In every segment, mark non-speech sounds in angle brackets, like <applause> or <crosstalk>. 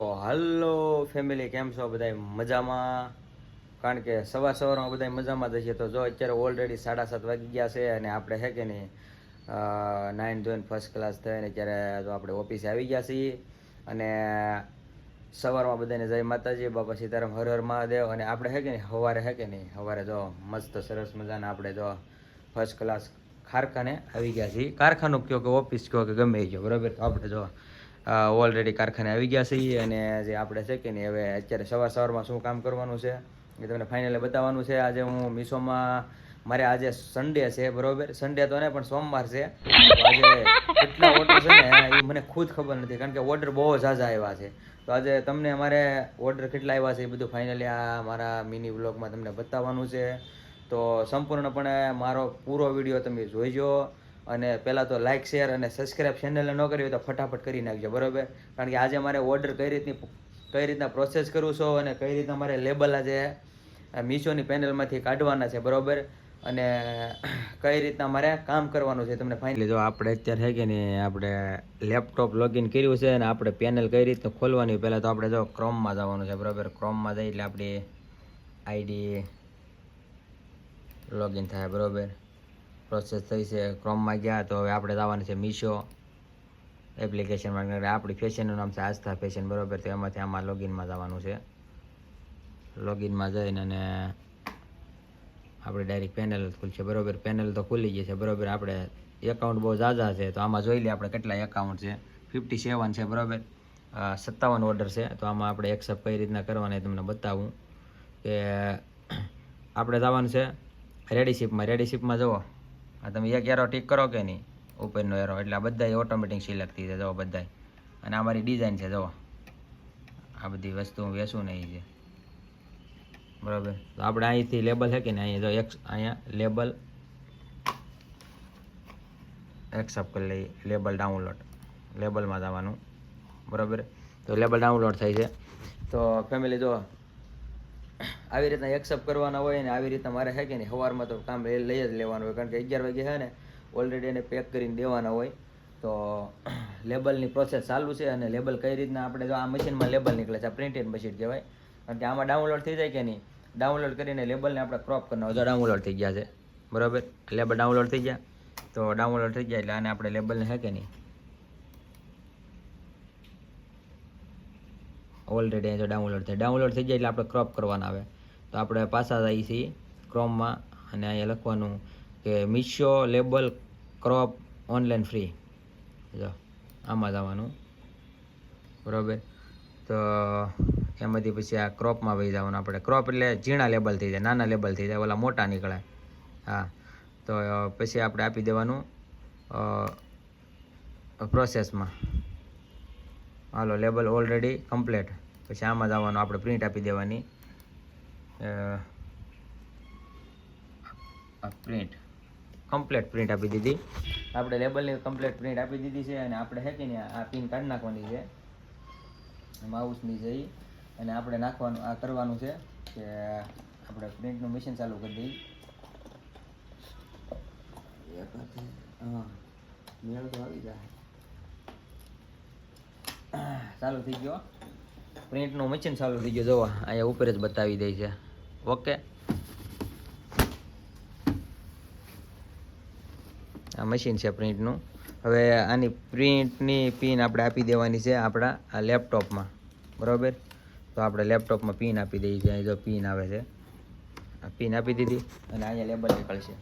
તો hello family કેમ છો બધા મજામાં? કારણ કે સવાર સવારમાં બધા મજામાં જશે તો જો અત્યારે ઓલરેડી સાડા સાત વાગી ગયા છે અને આપણે હે કે નહીં નાઇન ધોઈને ફર્સ્ટ ક્લાસ થઈને અત્યારે તો આપણે ઓફિસે આવી ગયા છીએ. અને સવારમાં બધાને જય માતાજી બાપા સીતારામ હર હર મહાદેવ. અને આપણે હે કે નહીં, સવારે હે કે નહીં, સવારે જો મસ્ત સરસ મજાના આપણે જો ફર્સ્ટ ક્લાસ કારખાને આવી ગયા છીએ. કારખાનું કયો કે ઓફિસ કયો કે ગમે એ કયો બરાબર? આપણે જો ઓલરેડી કારખાને આવી ગયા છીએ અને જે આપણે છે કે નહીં, હવે અત્યારે સવાર સવારમાં શું કામ કરવાનું છે એ તમને ફાઇનલી બતાવવાનું છે. આજે હું મીશોમાં, મારે આજે સન્ડે છે, બરોબર? સન્ડે તો નહીં, પણ સોમવાર છે. આજે કેટલા ઓર્ડર છે ને, એ મને ખુદ ખબર નથી, કારણ કે ઓર્ડર બહુ ઝાઝા આવ્યા છે. તો આજે તમને મારે ઓર્ડર કેટલા આવ્યા છે એ બધું ફાઇનલી આ મારા મિની બ્લોગમાં તમને બતાવવાનું છે. તો સંપૂર્ણપણે મારો પૂરો વીડિયો તમે જોઈજો. અને પહેલાં તો લાઇક શેર અને સબસ્ક્રાઇબ ચેનલને ન કરી હોય તો ફટાફટ કરી નાખજો, બરાબર? કારણ કે આજે મારે ઓર્ડર કઈ રીતની, કઈ રીતના પ્રોસેસ કરું છો અને કઈ રીતના મારે લેબલ આજે મીશોની પેનલમાંથી કાઢવાના છે, બરાબર? અને કઈ રીતના મારે કામ કરવાનું છે તમને ફાઇનલી જો આપણે અત્યારે છે કે નહીં આપણે લેપટોપ લોગિન કર્યું છે અને આપણે પેનલ કઈ રીતનું ખોલવાની પહેલાં તો આપણે જો ક્રોમમાં જવાનું છે, બરાબર? ક્રોમમાં જઈએ એટલે આપણી આઈડી લોગિન થાય, બરાબર? પ્રોસેસ થઈ છે ક્રોમમાં ગયા તો હવે આપણે જવાનું છે મીશો એપ્લિકેશનમાં આપણી ફેશનનું નામ છે આસ્થા ફેશન બરાબર? તો એમાંથી આમાં લોગિનમાં જવાનું છે. લોગિનમાં જઈને અને આપણે ડાયરેક્ટ પેનલ ખુલશે, બરાબર? પેનલ તો ખુલી ગઈ છે, બરાબર? આપણે એકાઉન્ટ બહુ ઝાઝા છે, તો આમાં જોઈ લઈએ આપણે કેટલા એકાઉન્ટ છે. ફિફ્ટી સેવન છે, બરાબર? સત્તાવન ઓર્ડર છે, તો આમાં આપણે એક્સેપ્ટ કઈ રીતના કરવાના એ તમને બતાવું કે, આપણે જવાનું છે રેડીશીપમાં રેડીશીપમાં જુઓ. આ તમે એક એરો ટીક કરો કે નહીં? ઉપરનો એરો એટલે આ બધા ઓટોમેટિક સિલેક્ટ થઈ જાય. જુઓ બધા અને આ મારી ડિઝાઇન છે, જુઓ. આ બધી વસ્તુ હું વેચું ને છે બરાબર? તો આપણે અહીંથી લેબલ છે કે ને અહીંયા જો એક, અહીંયા લેબલ એક્સેપ્ટ કરી લઈએ. લેબલ ડાઉનલોડ લેબલમાં જવાનું. બરાબર? તો લેબલ ડાઉનલોડ થાય છે. તો ફેમિલી જો આવી રીતના એક્સેપ્ટ કરવાના હોય ને આવી રીતના મારે છે કે નહીં? સવારમાં તો કામ લઈ જ લેવાનું હોય, કારણ કે અગિયાર વાગે છે ને ઓલરેડી એને પેક કરીને દેવાના હોય. તો <clears throat> લેબલની પ્રોસેસ ચાલુ છે અને લેબલ કઈ રીતના આપણે જો આ મશીનમાં લેબલ નીકળે છે, આ પ્રિન્ટેડ મશીન કહેવાય. કારણ કે આમાં ડાઉનલોડ થઈ જાય કે નહીં? ડાઉનલોડ કરીને લેબલને આપણે ક્રોપ કરવાનો જો ડાઉનલોડ થઈ ગયા છે. બરાબર? લેબલ ડાઉનલોડ થઈ ગયા. તો ડાઉનલોડ થઈ ગયા એટલે આને આપણે લેબલને હે કે નહીં? ઓલરેડી જો ડાઉનલોડ થાય ડાઉનલોડ થઈ જાય એટલે આપણે ક્રોપ કરવાના આવે તો આપણે પાછા જઈએ છીએ ક્રોમમાં અને અહીંયા લખવાનું કે Meesho label crop online free જો, આમાં જવાનું. બરાબર? તો એમાંથી પછી આ ક્રોપમાં વહી જવાનું આપણે. ક્રોપ એટલે ઝીણા લેબલ થઈ જાય, નાના લેબલ થઈ જાય, ઓલા મોટા નીકળે. હા. તો પછી આપણે આપી દેવાનું પ્રોસેસમાં હાલો લેબલ ઓલરેડી કમ્પ્લીટ પછી આમાં જવાનું, આપણે પ્રિન્ટ આપી દેવાની. પ્રિન્ટ કમ્પ્લેટ પ્રિન્ટ આપી દીધી. આપણે લેબલની કમ્પ્લેટ પ્રિન્ટ આપી દીધી છે અને આપણે હે કે આ પિન કાઢી નાખવાની છે. માઉસની જઈ અને આપણે નાખવાનું આ કરવાનું છે કે આપણે પ્રિન્ટનું મશીન ચાલુ કરી દઈએ. હા. તો આવી જાય. ચાલુ થઈ ગયો. પ્રિન્ટનું મશીન ચાલુ થઈ ગયું. જોવા, અહીંયા ઉપર જ બતાવી દે છે. ઓકે આ મશીન છે પ્રિન્ટનું હવે આની પ્રિન્ટની પિન આપણે આપી દેવાની છે આપણા આ લેપટોપમાં બરાબર? તો આપણે લેપટોપમાં પિન આપી દઈએ છીએ. જો પિન આવે છે. આ પિન આપી દીધી અને અહીંયા લેબલ નીકળશે.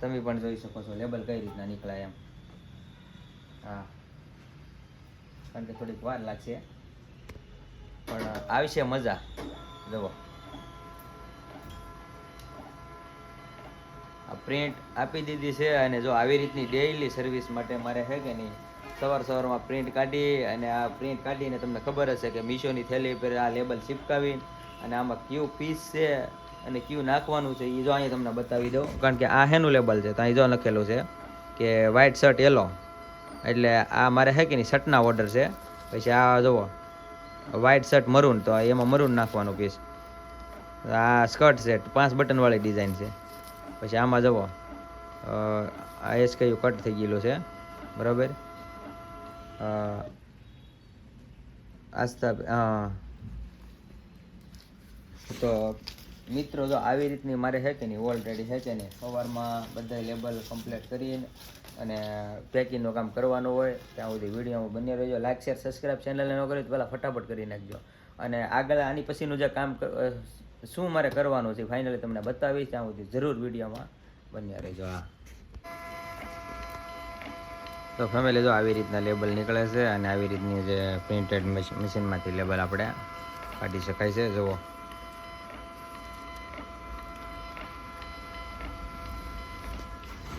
તમે પણ જોઈ શકો છો લેબલ કઈ રીતના નીકળાય એમ. હા. કારણ કે થોડીક વાર લાગશે. પણ આવશે મજા. જુઓ. પ્રિન્ટ આપી દીધી છે અને જો આવી રીતની ડેઈલી સર્વિસ માટે મારે છે કે નહીં, સવાર સવારમાં પ્રિન્ટ કાઢી અને આ પ્રિન્ટ કાઢીને તમને ખબર હશે કે મીશોની થેલી પર આ લેબલ ચિપકાવી અને આમાં કયું પીસ છે અને કયું નાખવાનું છે એ જો અહીંયા તમને બતાવી દઉં. કારણ કે આ હેનું લેબલ છે, તો અહીં જો લખેલું છે કે વ્હાઇટ શર્ટ યલો એટલે આ મારે છે કે નહીં શર્ટના ઓર્ડર છે. પછી આ જુઓ વ્હાઇટ શર્ટ મરૂન તો એમાં મરૂન નાખવાનું પીસ આ સ્કર્ટ સેટ પાંચ બટનવાળી ડિઝાઇન છે. પછી આમાં જવો આ એસ કયું કટ થઈ ગયેલું છે. બરાબર? આસ્થા હા તો મિત્રો જો આવી રીતની મારે છે કે નહીં ઓલરેડી છે કે નહીં? સવારમાં બધા લેબલ કમ્પ્લીટ કરીને અને પેકિંગનું કામ કરવાનું હોય, ત્યાં સુધી વિડીયોમાં બની રહેજો. લાઈક શેર સબસ્ક્રાઈબ ચેનલને ન કરી તો પહેલાં ફટાફટ કરી નાખજો. અને આગળ આની પછીનું જે કામ શું મારે કરવાનું છે ફાઇનલી તમને બતાવીશ, ત્યાં સુધી જરૂર વિડીયોમાં બન્યા રહેજો આ તો ફેમિલી જો આવી રીતના લેબલ નીકળે છે અને આવી રીતની જે પ્રિન્ટેડ મશીનમાંથી લેબલ આપણે કાઢી શકાય છે, જુઓ.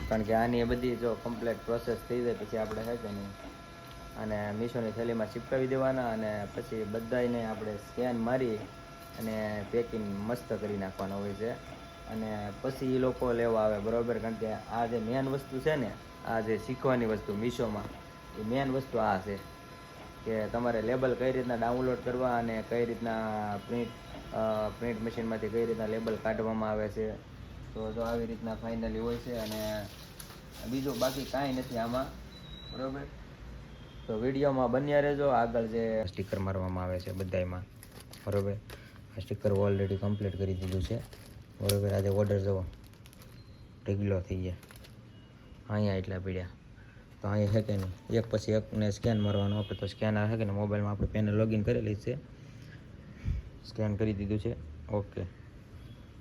કારણ કે આની બધી જો કમ્પ્લીટ પ્રોસેસ થઈ જાય પછી આપણે છે કે અને મીશોની થેલીમાં ચીપકાવી દેવાના અને પછી બધાને આપણે સ્કેન મારી અને પેકિંગ મસ્ત કરી નાખવાનું હોય છે. અને પછી એ લોકો લેવા આવે બરોબર, કારણ કે આ જે મેન વસ્તુ છે ને, આ જે શીખવાની વસ્તુ મીશોમાં, એ મેન વસ્તુ આ છે. કે તમારે લેબલ કઈ રીતના ડાઉનલોડ કરવા અને કઈ રીતના પ્રિન્ટ પ્રિન્ટ મશીનમાંથી કઈ રીતના લેબલ કાઢવામાં આવે છે. તો જો આવી રીતના ફાઇનલી હોય છે અને બીજું બાકી કાંઈ નથી આમાં, બરોબર? તો વિડીયોમાં બન્યા રહેજો. આગળ જે સ્ટીકર મારવામાં આવે છે બધાયમાં, બરોબર? આ સ્ટીકર ઓલરેડી કમ્પ્લીટ કરી દીધું છે. બરોબર, આજે ઓર્ડર જવો ઢગલો થઈ ગયા. અહીંયા એટલા પીડ્યા. તો અહીંયા છે કે નહીં? એક પછી એકને સ્કેન મારવાનું આપણે તો સ્કેનર છે કે ને મોબાઈલમાં આપણે પેનલ લોગિન કરેલી છે. સ્કેન કરી દીધું છે. ઓકે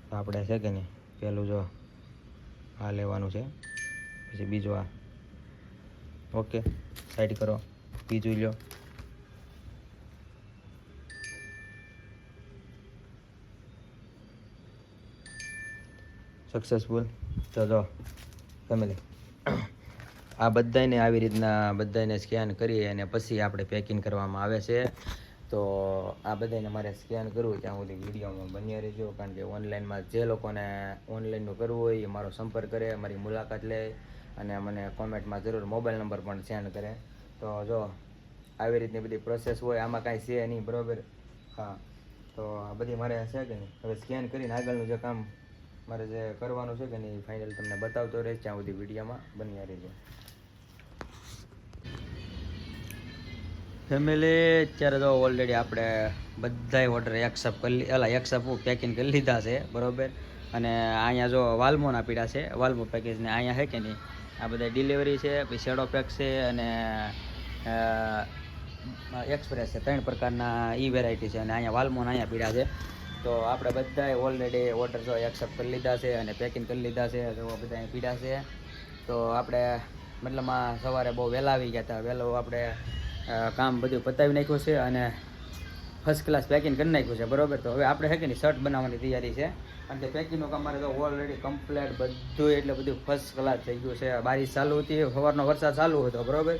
તો આપણે છે કે નહીં? પહેલું જો આ લેવાનું છે. પછી બીજું આ. ઓકે સાઈડ કરો. બીજું લ્યો. સક્સેસફુલ તો જો ફેમિલી આ બધાને આવી રીતના બધાને સ્કેન કરી અને પછી આપણે પેકિંગ કરવામાં આવે છે. તો આ બધાને મારે સ્કેન કરવું ત્યાં સુધી વિડીયોમાં બન્યા રહેજો, કારણ કે ઓનલાઈનમાં જે લોકોને ઓનલાઈનનું કરવું હોય એ મારો સંપર્ક કરે, મારી મુલાકાત લે અને મને કોમેન્ટમાં જરૂર મોબાઈલ નંબર પણ સેન્ડ કરે. તો જો, આવી રીતની બધી પ્રોસેસ હોય, આમાં કાંઈ છે નહીં, બરોબર? હા. તો આ બધી મારે છે કે હવે સ્કેન કરીને આગળનું જે કામ મારે જે કરવાનું છે કે નહીં ફાઇનલ તમને બતાવતો રહે ત્યાં સુધી વિડીયોમાં બન્યા રહેજો. ફેમિલી અત્યારે તો ઓલરેડી આપણે બધાય ઓર્ડર એક્સેપ્ટ કરી અલા એક્સેપ્ટ પેકિંગ કરી લીધા છે, બરોબર? અને અહીંયા જો વાલ્મોના પીડા છે, વાલ્મો પેકેજને અહીંયા છે કે નહીં? આ બધા ડિલિવરી છે, પછી શેડો પેક છે અને એક્સપ્રેસ છે, ત્રણ પ્રકારના ઈ વેરાયટી છે અને અહીંયા વાલ્મોન અહીંયા પીડા છે. તો આપણે બધાએ ઓલરેડી ઓર્ડર જો એક્સેપ્ટ કરી લીધા છે અને પેકિંગ કરી લીધા છે તો બધા પીડા છે. તો આપણે મતલબમાં સવારે બહુ વહેલા આવી ગયા હતા. વહેલો આપણે કામ બધું પતાવી નાખ્યું છે અને ફર્સ્ટ ક્લાસ પેકિંગ કરી નાખ્યું છે, બરાબર? તો હવે આપણે નહીં શર્ટ બનાવવાની તૈયારી છે. અને તે પેકિંગનું કામ મારે તો ઓલરેડી કમ્પ્લેટ બધું એટલે બધું ફર્સ્ટ ક્લાસ થઈ ગયું છે. બારીશ ચાલુ હતી, સવારનો વરસાદ ચાલુ હતો, બરોબર?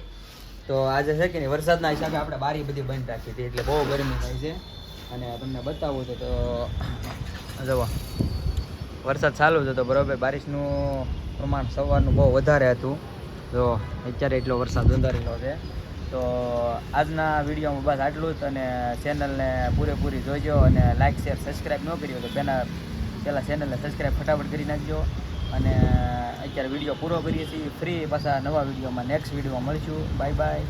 તો આજે છે કે વરસાદના હિસાબે આપણે બારી બધી બંધ રાખી હતી, એટલે બહુ ગરમી થાય છે. અને તમને બતાવું તો તો જવા વરસાદ ચાલુ જ હતો બરોબર, બારિશનું પ્રમાણ સવારનું બહુ વધારે હતું. તો અત્યારે એટલો વરસાદ વધારેલો છે. તો આજના વિડીયોમાં બસ આટલું જ અને ચેનલને પૂરેપૂરી જોઈજો અને લાઇક શેર સબસ્ક્રાઈબ ન કરી હોય તો પહેલાં પહેલાં ચેનલને સબસ્ક્રાઈબ ફટાફટ કરી નાખજો. અને અત્યારે વીડિયો પૂરો કરીએ છીએ. ફ્રી પાછા નવા વિડીયોમાં નેક્સ્ટ વિડીયોમાં મળીશું. Bye bye